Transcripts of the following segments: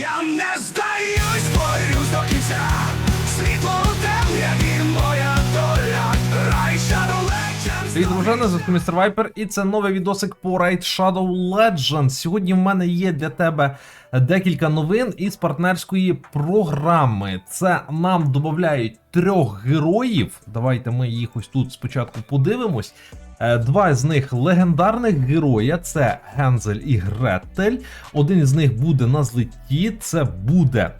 Я не здаюсь, борюсь до кінця. Світло у темряві моя доля. Рай Shadow Legends. Привіт, дружина, звідки містер Вайпер, і це новий відосик по Raid Shadow Legends. Сьогодні в мене є для тебе декілька новин із партнерської програми. Це нам додають трьох героїв. Давайте ми їх ось тут спочатку подивимось. Е, Два з них легендарних героя це Гензель і Гретель. Один із них буде на злитті, Це буде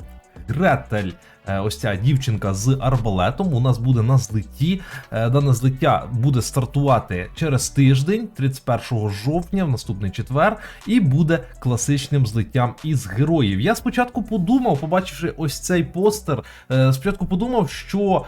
Гретель. Е, Ось ця дівчинка з арбалетом у нас буде на злеті. Е, Дане злиття буде стартувати через тиждень, 31 жовтня, в наступний четвер, і буде класичним злиттям із героїв. Я спочатку подумав, побачивши ось цей постер, е, спочатку подумав, що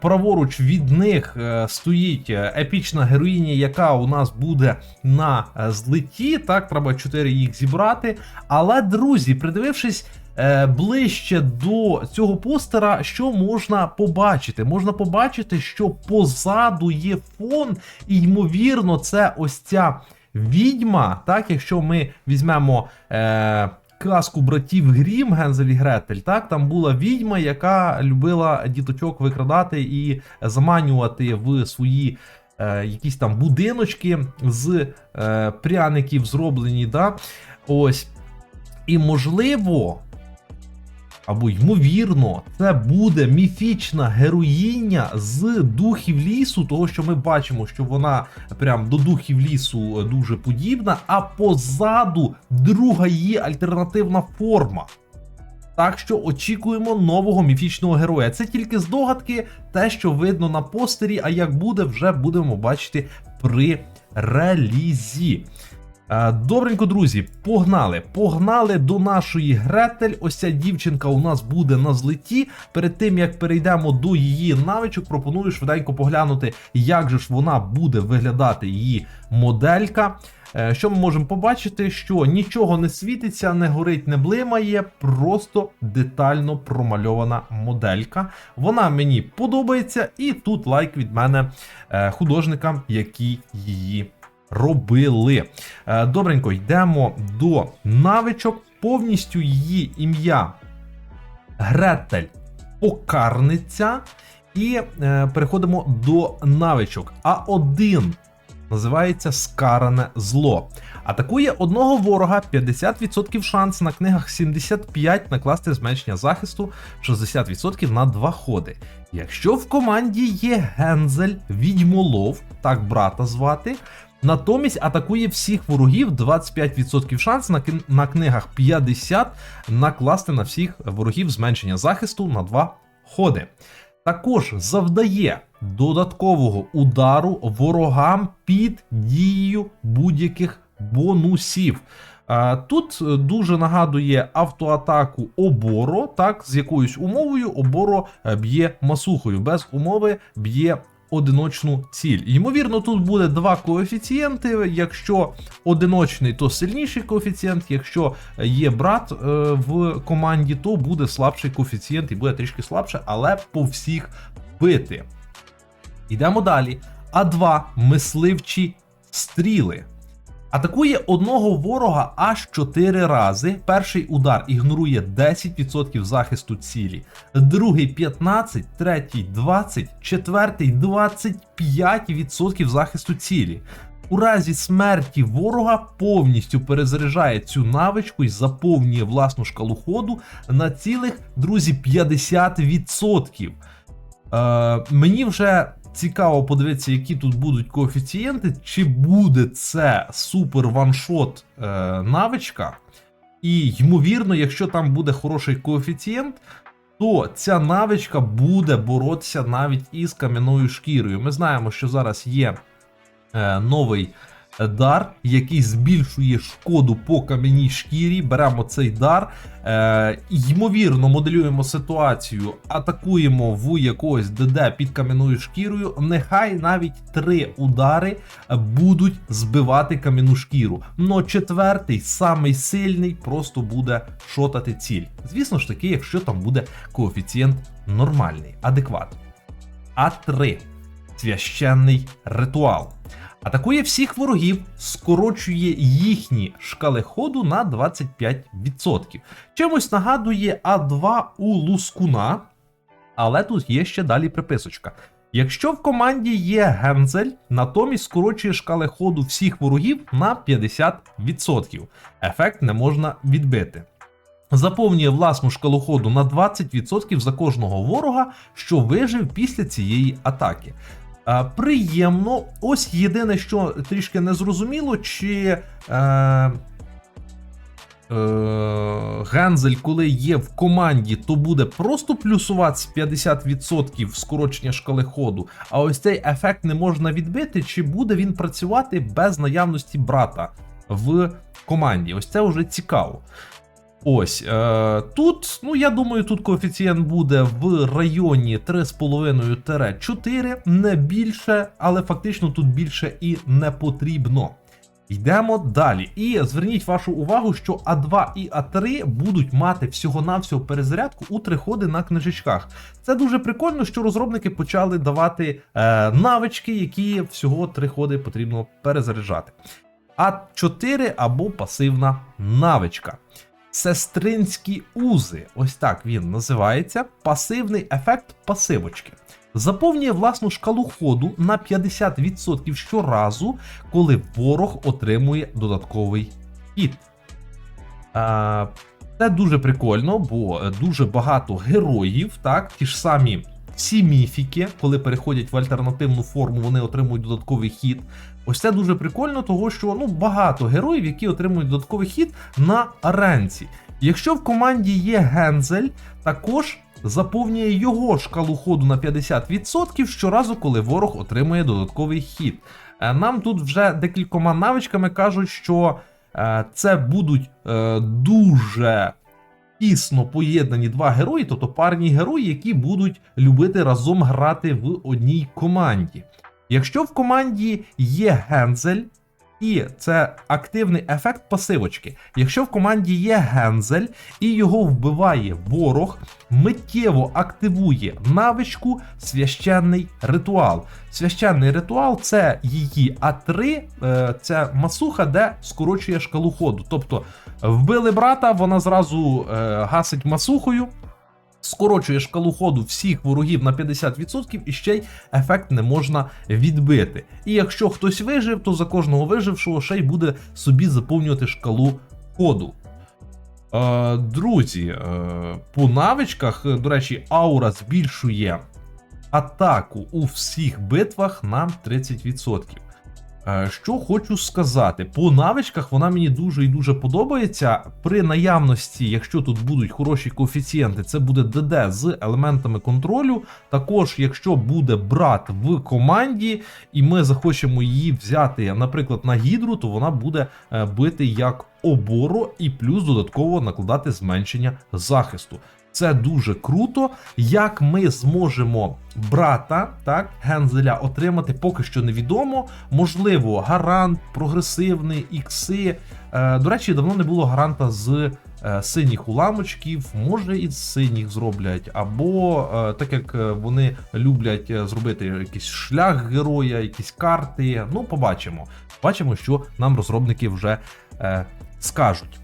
праворуч від них стоїть епічна героїня, яка у нас буде на злиті. Так, треба 4 їх зібрати. Але, друзі, придивившись. Е, ближче до цього постера, що можна побачити? Можна побачити, що позаду є фон, і ймовірно, це ось ця відьма. Так, якщо ми візьмемо. Е, Казку братів Грім, Гензель і Гретель, так там була відьма, яка любила діточок викрадати і заманювати в свої е, якісь там будиночки з е, пряників зроблені. Да? Ось. І можливо, або ймовірно, це буде міфічна героїня з духів лісу, того що ми бачимо, що вона прям до духів лісу е, дуже подібна, а позаду друга її альтернативна форма. Так що очікуємо нового міфічного героя. Це тільки здогадки, те, що видно на постері, а як буде, вже будемо бачити при релізі. Е, Добренько, друзі, погнали. Погнали до нашої Гретель. Ось ця дівчинка у нас буде на злеті. Перед тим як перейдемо до її навичок, пропоную швиденько поглянути, як же ж вона буде виглядати її моделька. Е, Що ми можемо побачити, що нічого не світиться, не горить, не блимає, просто детально промальована моделька. Вона мені подобається, і тут лайк від мене е, художникам, які її робили. Е, Добренько, йдемо до навичок. Повністю її ім'я Гретель Покарниця. І е, переходимо до навичок. А1 називається Скаране зло. Атакує одного ворога 50% шанс на книгах 75 накласти зменшення захисту 60% на 2 ходи. Якщо в команді є Гензель, відьмолов, так брата звати. Натомість атакує всіх ворогів 25% шанс на, на книгах 50 накласти на всіх ворогів зменшення захисту на 2 ходи. Також завдає додаткового удару ворогам під дією будь-яких бонусів. Тут е, дуже нагадує автоатаку оборо, так, з якоюсь умовою оборо е, б'є масухою, без умови б'є одиночну ціль. Ймовірно, тут буде два коефіцієнти. Якщо одиночний, то сильніший коефіцієнт. Якщо є брат е, в команді, то буде слабший коефіцієнт і буде трішки слабше, але по всіх бити. Йдемо далі. А2 мисливчі стріли. Атакує одного ворога аж 4 рази. Перший удар ігнорує 10% захисту цілі, другий 15, третій 20, четвертий 25% захисту цілі. У разі смерті ворога повністю перезаряджає цю навичку і заповнює власну шкалу ходу на цілих, друзі, 50%. Е, мені вже цікаво подивитися, які тут будуть коефіцієнти, чи буде це супер ваншот е, навичка. І ймовірно, якщо там буде хороший коефіцієнт, то ця навичка буде боротися навіть із кам'яною шкірою. Ми знаємо, що зараз є е, новий дар, який збільшує шкоду по кам'яній шкірі. Беремо цей дар, е, ймовірно, моделюємо ситуацію, атакуємо в якогось ДД під кам'яною шкірою. Нехай навіть три удари будуть збивати кам'яну шкіру. Но четвертий, самий сильний, просто буде шотати ціль. Звісно ж таки, якщо там буде коефіцієнт нормальний, адекватний. А3 священний ритуал. Атакує всіх ворогів, скорочує їхні шкали ходу на 25%. Чимось нагадує А2 у Лускуна, але тут є ще далі приписочка. Якщо в команді є гензель, натомість скорочує шкали ходу всіх ворогів на 50%. Ефект не можна відбити. Заповнює власну шкалу ходу на 20% за кожного ворога, що вижив після цієї атаки. Приємно. Ось єдине, що трішки незрозуміло, чи е, е, Гензель, коли є в команді, то буде просто плюсуватися 50% скорочення шкали ходу. А ось цей ефект не можна відбити, чи буде він працювати без наявності брата в команді. Ось це вже цікаво. Ось е, тут, ну я думаю, тут коефіцієнт буде в районі 3,5-4, не більше, але фактично тут більше і не потрібно. Йдемо далі. І зверніть вашу увагу, що А2 і А3 будуть мати всього-навсього перезарядку у три ходи на книжечках. Це дуже прикольно, що розробники почали давати е, навички, які всього три ходи потрібно перезаряджати. А4 або пасивна навичка. Сестринські узи, ось так він називається. Пасивний ефект пасивочки. Заповнює власну шкалу ходу на 50% щоразу, коли ворог отримує додатковий хід. Це дуже прикольно, бо е, дуже багато героїв, так, ті ж самі всі міфіки, коли переходять в альтернативну форму, вони отримують додатковий хід. Ось це дуже прикольно, того що ну, багато героїв, які отримують додатковий хід на аренці. Якщо в команді є Гензель, також заповнює його шкалу ходу на 50% щоразу, коли ворог отримує додатковий хід. Е, Нам тут вже декількома навичками кажуть, що е, це будуть е, дуже тісно поєднані два герої, тобто парні герої, які будуть любити разом грати в одній команді. Якщо в команді є Гензель, і це активний ефект пасивочки. Якщо в команді є Гензель і його вбиває ворог, миттєво активує навичку священний ритуал. Священний ритуал це її А3, е, це масуха, де скорочує шкалу ходу. Тобто вбили брата, вона зразу е, гасить масухою. Скорочує шкалу ходу всіх ворогів на 50% і ще й ефект не можна відбити. І якщо хтось вижив, то за кожного вижившого ще й буде собі заповнювати шкалу ходу. Е, друзі, е, по навичках, е, до речі, аура збільшує атаку у всіх битвах на 30%. Е, Що хочу сказати, по навичках вона мені дуже і дуже подобається. При наявності, якщо тут будуть хороші коефіцієнти, це буде ДД з елементами контролю. Також, якщо буде брат в команді, і ми захочемо її взяти, наприклад, на гідру, то вона буде е, бити як оборо і плюс додатково накладати зменшення захисту. Це дуже круто. Як ми зможемо брата, так, Гензеля отримати, поки що невідомо. Можливо, гарант, прогресивний, ікси. Е, до речі, давно не було гаранта з е, синіх уламочків. Може, із синіх зроблять, або е, так як е, вони люблять е, зробити якийсь шлях героя, якісь карти. Ну, побачимо. Бачимо, що нам розробники вже е, скажуть.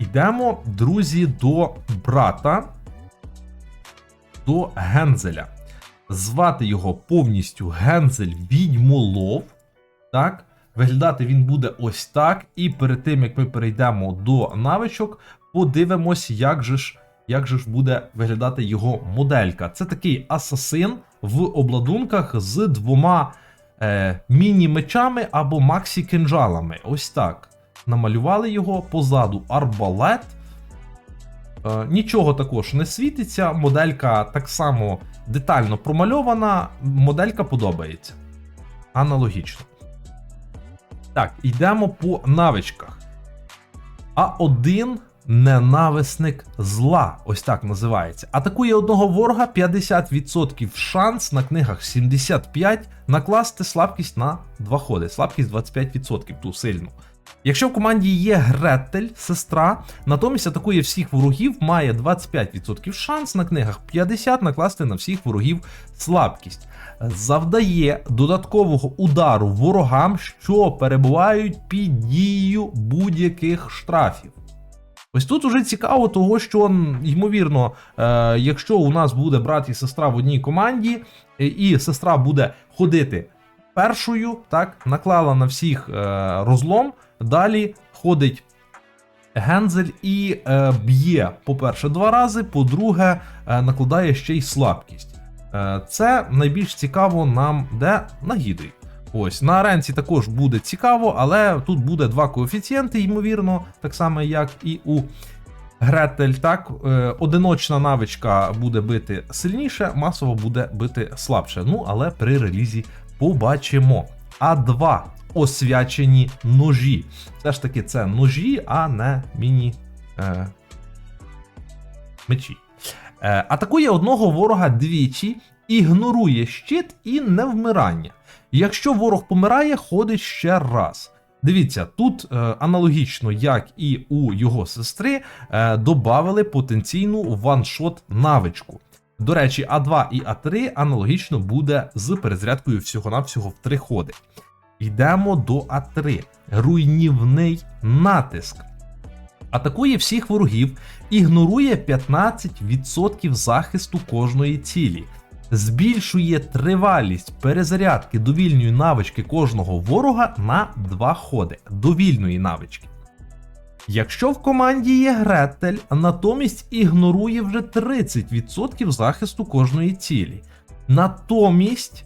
Ідемо, друзі, до брата до Гензеля. Звати його повністю Гензель Відьмолов. Так, виглядати він буде ось так. І перед тим як ми перейдемо до навичок, подивимось, як же ж, як же ж буде виглядати його моделька. Це такий асасин в обладунках з двома е, міні-мечами або максі-кинжалами. Ось так. Намалювали його позаду арбалет. Е, Нічого також не світиться, моделька так само детально промальована, моделька подобається. Аналогічно. Так, йдемо по навичках. А1 ненависник зла. Ось так називається. Атакує одного ворога 50% шанс на книгах 75 накласти слабкість на 2 ходи. Слабкість 25%, ту сильну. Якщо в команді є Гретель, сестра, натомість атакує всіх ворогів, має 25% шанс на книгах 50 накласти на всіх ворогів слабкість. Завдає додаткового удару ворогам, що перебувають під дією будь-яких штрафів. Ось тут уже цікаво, того, що ймовірно, е, якщо у нас буде брат і сестра в одній команді, е, і сестра буде ходити першою, так, наклала на всіх е, розлом, далі ходить Гензель і е, б'є, по-перше, два рази, по-друге, е, накладає ще й слабкість. Е, це найбільш цікаво нам де на гідрі. Ось на аренці також буде цікаво, але тут буде два коефіцієнти, ймовірно, так само як і у Гретель. Так, е, одиночна навичка буде бити сильніше, масово буде бити слабше. Ну, але при релізі побачимо. А2 освячені ножі. Все ж таки, це ножі, а не міні е, мечі. Е, атакує одного ворога двічі, ігнорує щит і невмирання. Якщо ворог помирає, ходить ще раз. Дивіться, тут е, аналогічно, як і у його сестри, е, додали потенційну ваншот навичку. До речі, А2 і А3 аналогічно буде з перезарядкою всього-навсього в три ходи. Йдемо до А3. Руйнівний натиск. Атакує всіх ворогів, ігнорує 15% захисту кожної цілі, збільшує тривалість перезарядки довільної навички кожного ворога на 2 ходи довільної навички. Якщо в команді є Гретель, натомість ігнорує вже 30% захисту кожної цілі. Натомість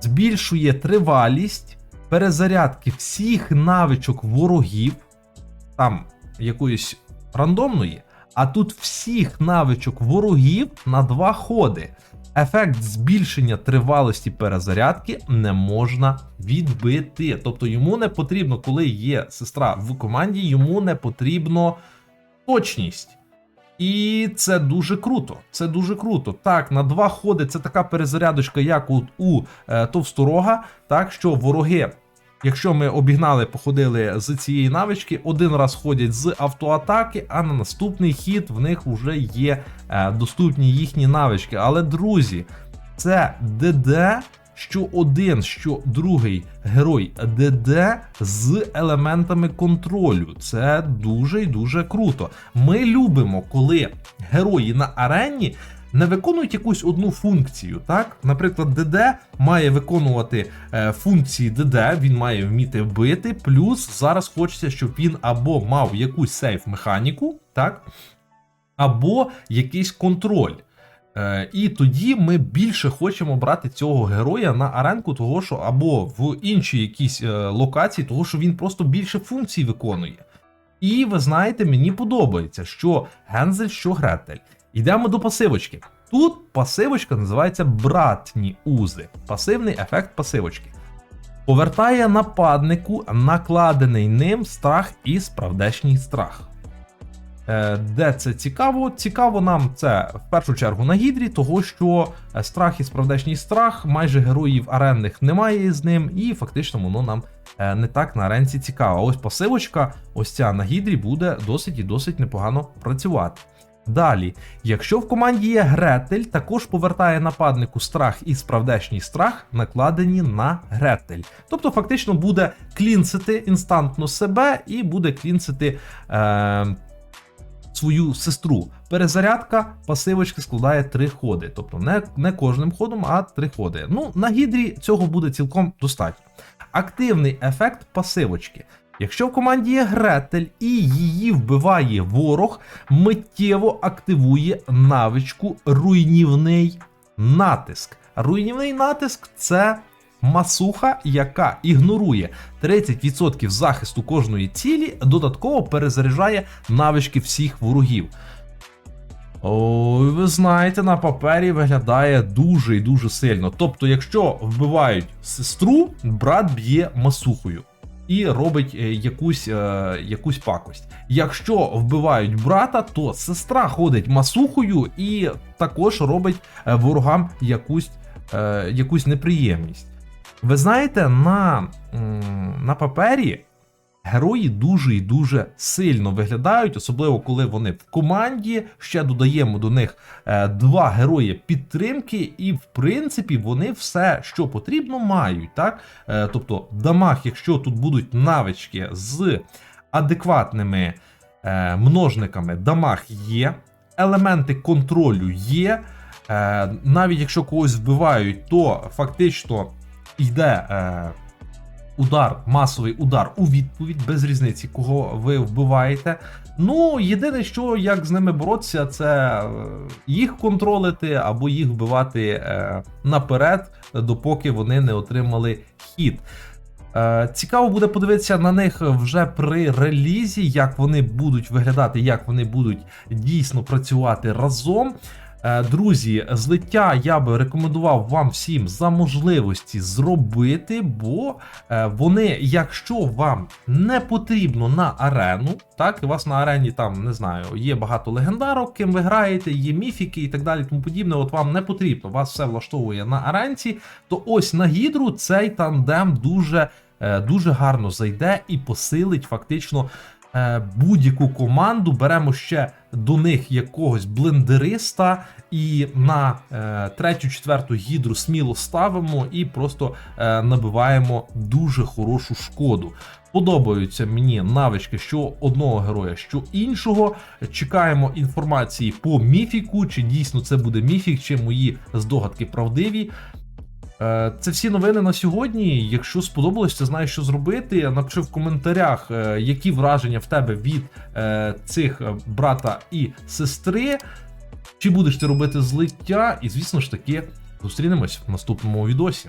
збільшує тривалість перезарядки всіх навичок ворогів, там якоїсь рандомної, а тут всіх навичок ворогів на два ходи. Ефект збільшення тривалості перезарядки не можна відбити. Тобто йому не потрібно, коли є сестра в команді, йому не потрібно точність. І це дуже круто. Це дуже круто. Так, на два ходи це така перезарядочка, як от у е, товсторога, так що вороги. Якщо ми обігнали, походили з цієї навички, один раз ходять з автоатаки, а на наступний хід в них вже є е, доступні їхні навички. Але друзі, це ДД, що один, що другий герой ДД з елементами контролю. Це дуже і дуже круто. Ми любимо, коли герої на арені. Не виконують якусь одну функцію, так? Наприклад, ДД має виконувати е, функції ДД, він має вміти бити. Плюс зараз хочеться, щоб він або мав якусь сейф механіку, так? Або якийсь контроль. Е, і тоді ми більше хочемо брати цього героя на аренку, того що або в інші якісь е, локації, того що він просто більше функцій виконує. І ви знаєте, мені подобається, що Гензель, що Гретель. Йдемо до пасивочки. Тут пасивочка називається братні узи. Пасивний ефект пасивочки. Повертає нападнику накладений ним страх і справдешній страх. Е, Де це цікаво? Цікаво нам це в першу чергу на гідрі, того що е, страх і справдешній страх, майже героїв аренних немає з ним, і фактично воно нам е, не так на аренці цікаво. Ось пасивочка, ось ця на гідрі буде досить і досить непогано працювати. Далі, якщо в команді є Гретель, також повертає нападнику страх і справдешній страх, накладені на Гретель. Тобто, фактично буде клінсити інстантно себе і буде клінсити е, свою сестру. Перезарядка пасивочки складає три ходи. Тобто не, не кожним ходом, а три ходи. Ну, на гідрі цього буде цілком достатньо. Активний ефект пасивочки. Якщо в команді є Гретель і її вбиває ворог, миттєво активує навичку руйнівний натиск. Руйнівний натиск це масуха, яка ігнорує 30% захисту кожної цілі, додатково перезаряджає навички всіх ворогів. Ой, ви знаєте, на папері виглядає дуже і дуже сильно. Тобто, якщо вбивають сестру, брат б'є масухою і робить е, якусь, е, якусь пакость. Якщо вбивають брата, то сестра ходить масухою і також робить е, ворогам якусь, е, якусь неприємність. Ви знаєте, на, на папері Герої дуже і дуже сильно виглядають, особливо коли вони в команді. Ще додаємо до них е, два герої підтримки, і в принципі вони все, що потрібно, мають. Так? Е, тобто, дамаг, якщо тут будуть навички з адекватними е, множниками, дамаг є, елементи контролю є. Навіть якщо когось вбивають, то фактично йде. Е, удар, масовий удар у відповідь, без різниці, кого ви вбиваєте. Ну, єдине, що як з ними боротися, це е, їх контролити або їх вбивати е, наперед, допоки вони не отримали хід. Е, Цікаво буде подивитися на них вже при релізі, як вони будуть виглядати, як вони будуть дійсно працювати разом. Е, Друзі, злиття я би рекомендував вам всім за можливості зробити, бо е, вони, якщо вам не потрібно на арену, так, і у вас на арені там не знаю, є багато легендарок, ким ви граєте, є міфіки і так далі, тому подібне. От вам не потрібно, вас все влаштовує на аренці, то ось на гідру цей тандем дуже, е, дуже гарно зайде і посилить фактично будь-яку команду. Беремо ще до них якогось блендериста, і на е, третю, четверту гідру сміло ставимо і просто е, набиваємо дуже хорошу шкоду. Подобаються мені навички що одного героя, що іншого. Чекаємо інформації по міфіку, чи дійсно це буде міфік, чи мої здогадки правдиві. Е, Це всі новини на сьогодні. Якщо сподобалось, ти знаєш, що зробити. Напиши в коментарях, е, які враження в тебе від е, цих брата і сестри. Чи будеш ти робити злиття? І звісно ж таки, зустрінемось в наступному відосі.